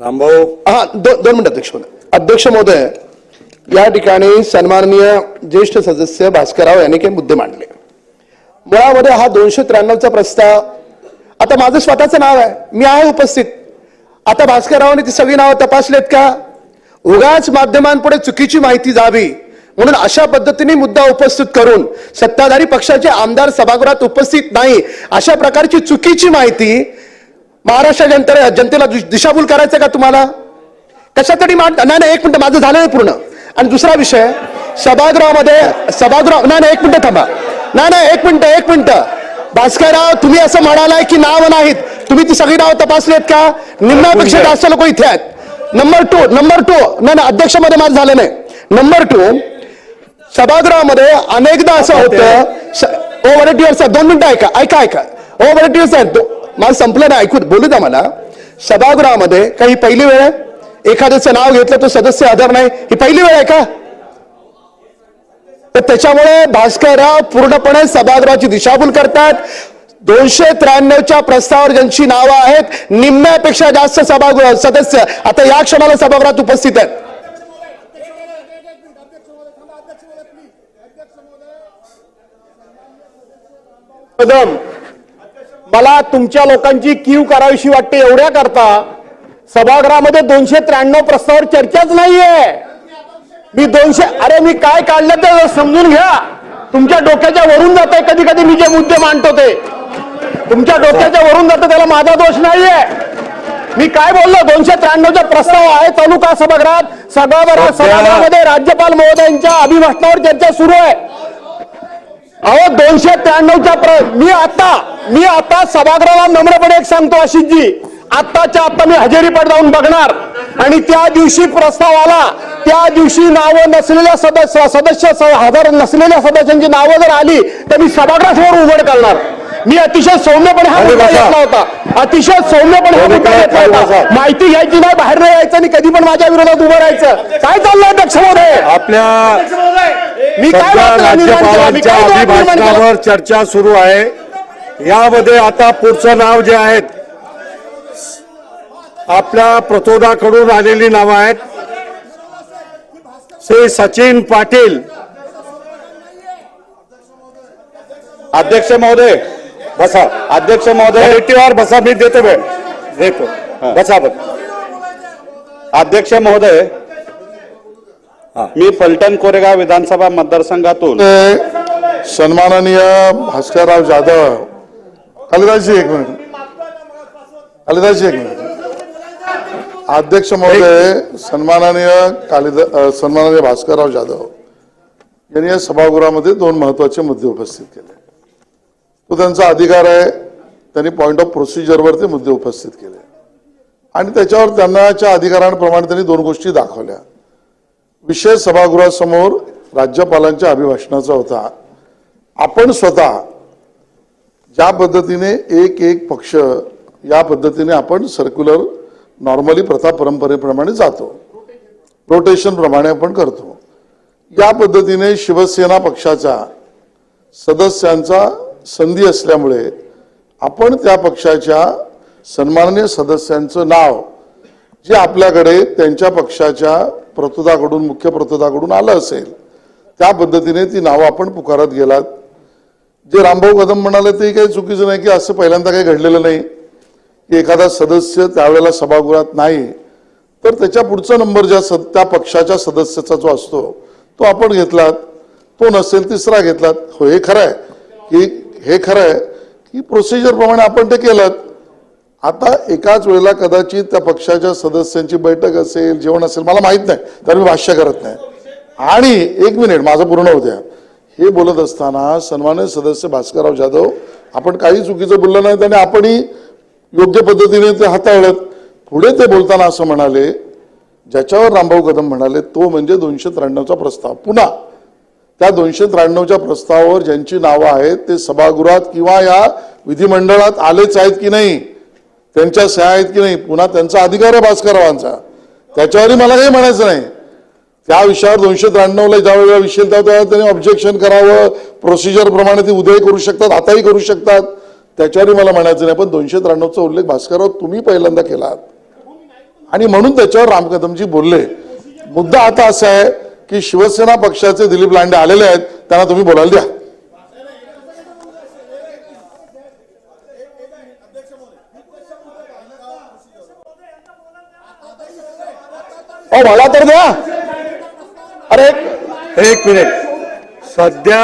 रामभाऊ हा दोन दोन मिनिट अध्यक्ष अध्यक्ष महोदय या ठिकाणी सन्माननीय ज्येष्ठ सदस्य भास्करराव यांनी काही मुद्दे मांडले. मुळामध्ये हा दोनशे त्र्याण्णवचा प्रस्ताव आता माझं स्वतःचं नाव आहे मी आहे उपस्थित. आता भास्कररावांनी ती सगळी नावं तपासलेत का? उगाच माध्यमांपुढे चुकीची माहिती जावी म्हणून अशा पद्धतीने मुद्दा उपस्थित करून सत्ताधारी पक्षाचे आमदार सभागृहात उपस्थित नाही अशा प्रकारची चुकीची माहिती महाराष्ट्र जनतेला जनतेला दिशाभूल करायचं का तुम्हाला? कशासाठी मांड नाही नाही एक मिनटं माझं झालं नाही पूर्ण. आणि दुसरा विषय सभागृहामध्ये सभागृह नाही नाही एक मिनटं थांबा. नाही नाही एक मिनटं एक मिनटं. भास्करराव तुम्ही असं म्हणालाय की नाव नाहीत. तुम्ही ती सगळी नाव तपासलेत का? निम्म्यापेक्षा जास्त लोक इथे आहेत. नंबर टू नंबर टू नाही नाही अध्यक्षामध्ये माझं झालं नाही. नंबर टू सभागृहामध्ये अनेकदा असं होतं ओ वरटीवर साहेब दोन मिनिटं ऐका ऐका ऐका. ओ वरटीवर साहेब माझं संपलं नाही ऐकू बोलू द्या मला. सभागृहामध्ये काही पहिली वेळ आहे? एखाद्याचं नाव घेतलं तर सदस्य हजर नाही. ही पहिली वेळ आहे का? तर त्याच्यामुळे भास्करराव पूर्णपणे सभागृहाची दिशाभूल करतात. दोनशे त्र्याण्णवच्या प्रस्तावावर ज्यांची नावं आहेत निम्म्यापेक्षा जास्त सभागृह सदस्य आता या क्षणाला सभागृहात उपस्थित आहेत. कदम मला तुमच्या लोकांची कीव करावीशी वाटते एवढ्या करता. सभागृहामध्ये दोनशे त्र्याण्णव प्रस्तावावर चर्चाच नाहीये. मी दोनशे अरे मी काय काढलं ते समजून घ्या. तुमच्या डोक्याच्या वरून जात आहे कधी कधी मी जे मुद्दे मांडतो ते. तुमच्या डोक्याच्या वरून जातं त्याला माझा दोष नाहीये. मी काय बोललो? दोनशे त्र्याण्णवचा प्रस्ताव आहे तालुका सभागृहात. सभागृहात सभागृहामध्ये राज्यपाल महोदयांच्या अभिभाषणावर चर्चा सुरू आहे. अहो दोनशे त्र्याण्णवच्या प्र मी आता मी आता सभागृहाला नम्रपणे एक सांगतो आशिषजी. आत्ताच्या आता मी हजेरी पड जाऊन बघणार. आणि त्या दिवशी प्रस्ताव आला त्या दिवशी नावं नसलेल्या सदस्य सदस्य हजर नसलेल्या सदस्यांची नावं जर आली तर मी सभागृहासमोर उघड करणार. मी अतिशय सौम्यपणे हा मुद्दा. घेतला होता. अतिशय सौम्यपणे हा मुद्दा घेतला होता. माहिती घ्यायची नाही बाहेर नाही यायचं आणि कधी पण माझ्या विरोधात उभं राहायचं. काय चाललंय अध्यक्ष महोदय आपल्या मी काय सध्या वाद निर्माण केला? मी राज्यपालांच्या काय वाद निर्माण केला? अभिभाषणावर चर्चा सुरू आहे. यामध्ये आता पुढचं नाव जे आहेत आपल्या प्रतोदाकडून आलेली नावं आहेत. श्री सचिन पाटील. अध्यक्ष महोदय बसा. अध्यक्ष महोदय. रेटीवर बसा मी देतो वेळ. देतो. बसा बस अध्यक्ष महोदय मी फलटण कोरेगाव विधानसभा मतदारसंघातून. सन्माननीय भास्करराव जाधव. कालिदासजी एक मिनिट. कालिदासजी एक मिनिट. अध्यक्ष महोदय सन्माननीय कालिदा सन्माननीय भास्करराव जाधव. यांनी या सभागृहामध्ये दोन महत्त्वाचे मुद्दे उपस्थित केले. तो त्यांचा अधिकार आहे त्यांनी पॉईंट ऑफ प्रोसिजरवर ते मुद्दे उपस्थित केले. आणि त्याच्यावर त्यांनाच्या अधिकारांप्रमाणे त्यांनी दोन गोष्टी दाखवल्या. विषय सभागृहासमोर राज्यपालांच्या अभिभाषणाचा होता. आपण स्वतः ज्या पद्धतीने एक एक पक्ष या पद्धतीने आपण सर्क्युलर नॉर्मली प्रथा परंपरेप्रमाणे जातो. रोटेशनप्रमाणे आपण करतो. या पद्धतीने शिवसेना पक्षाचा सदस्यांचा संधी असल्यामुळे आपण त्या पक्षाच्या सन्माननीय सदस्यांचं नाव जे आपल्याकडे त्यांच्या पक्षाच्या प्रतोदाकडून मुख्य प्रतोदाकडून आलं असेल त्या पद्धतीने ती नावं आपण पुकारत गेलात. जे रामभाऊ कदम म्हणाले ते काही चुकीचं नाही की असं पहिल्यांदा काही घडलेलं नाही की एखादा सदस्य त्यावेळेला सभागृहात नाही तर त्याच्या पुढचा नंबर ज्या सद त्या पक्षाच्या सदस्याचा जो असतो तो आपण घेतलात. तो नसेल तिसरा घेतलात. हो हे खरं आहे की हे खरं आहे की प्रोसिजरप्रमाणे आपण ते केलं आता एकाच वेळेला कदाचित त्या पक्षाच्या सदस्यांची बैठक असेल जेवण असेल मला माहीत नाही तर मी भाष्य करत नाही. आणि एक मिनिट माझं पूर्ण होत्या हे बोलत असताना सन्मान्य सदस्य भास्करराव जाधव आपण काही चुकीचं बोललं नाही आणि आपणही योग्य पद्धतीने ते हाताळत पुढे ते बोलताना असं म्हणाले ज्याच्यावर रामभाऊ कदम म्हणाले तो म्हणजे दोनशे त्र्याण्णवचा प्रस्ताव. पुन्हा त्या दोनशे त्र्याण्णवच्या प्रस्तावावर ज्यांची नावं आहेत ते सभागृहात किंवा या विधिमंडळात आलेच आहेत की नाही? त्यांच्या सह्या आहेत की नाही पुन्हा त्यांचा अधिकार आहे भास्कररावांचा. त्याच्यावरही मला काही म्हणायचं नाही. त्या विषयावर दोनशे त्र्याण्णवला ज्यावेळेला विषय त्यावेळेला त्यांनी ऑब्जेक्शन करावं. प्रोसिजर प्रमाणे ती करू शकतात आताही करू शकतात. त्याच्यावरही मला म्हणायचं नाही. पण दोनशे त्र्याण्णवचा उल्लेख भास्करराव तुम्ही पहिल्यांदा केलात. आणि म्हणून त्याच्यावर राम कदमजी बोलले. मुद्दा आता असा आहे की शिवसेना पक्षाचे दिलीप लांडे आलेले आहेत त्यांना तुम्ही बोलायला द्या. अहो मला तर द्या. अरे एक मिनिट. सध्या